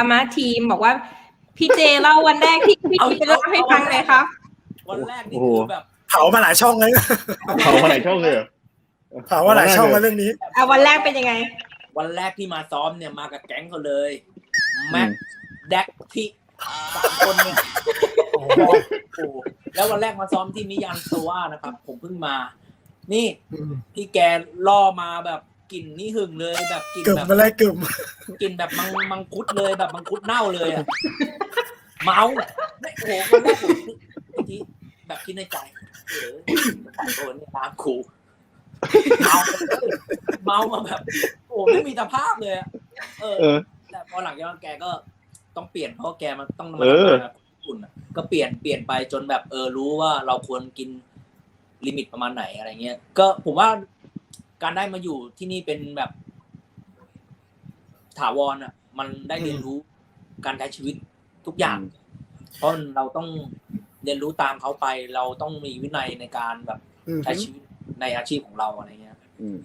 ามาทีมบอกว่า พี่เจเล่าวันแรกที่พี่ทีไปเล่าให้ฟังเลยครับ วันแรกนี่โอ้โหคือแบบเผามาหลายช่องเลยเขามาไหนช่องเลยเหรอเผามาหลายช่องแล้วเรื่องนี้อะวันแรกเป็นยังไง วันแรกที่มาซ้อมเนี่ยมากับแก๊งเขาเลยแม็กแดกพี่สามคนเนี่ยโอ้โหแล้ววันแรกมาซ้อมที่มิยันโซวานะครับ ผมเพิ่งมา นี่พี่แกล่อมาแบบ กลิ่นนี่หึงเลยแบบกลิ่นกึ่มแบบมาเลยกึ่มกลิ่นแบบมังมังคุดเลยแบบมังคุดเน่าเลยอะเมาไม่โอ้โหวันแรกผมบางทีแบบคิดในใจเออแต่โดนเนี่ยน้ำคูเมาเมามาแบบ โอ้ไม่มีสภาพเลยอะเออ เออ แต่พอหลังจากนั้นแกก็ต้องเปลี่ยนเพราะแกมันต้องมาเออ ทำงานกับญี่ปุ่นอะก็เปลี่ยนเปลี่ยนไปจนแบบเออรู้ว่าเราควรกินลิมิตประมาณไหนอะไรเงี้ย ก็ผมว่า การได้มาอยู่ที่นี่เป็นแบบถาวรอะ มันได้เรียนรู้การใช้ชีวิตทุกอย่าง เพราะเราต้องเรียนรู้ตามเขาไป เราต้องมีวินัยในการแบบอืมใช้ชีวิตในอาชีพของเราอะไรเงี้ยอืม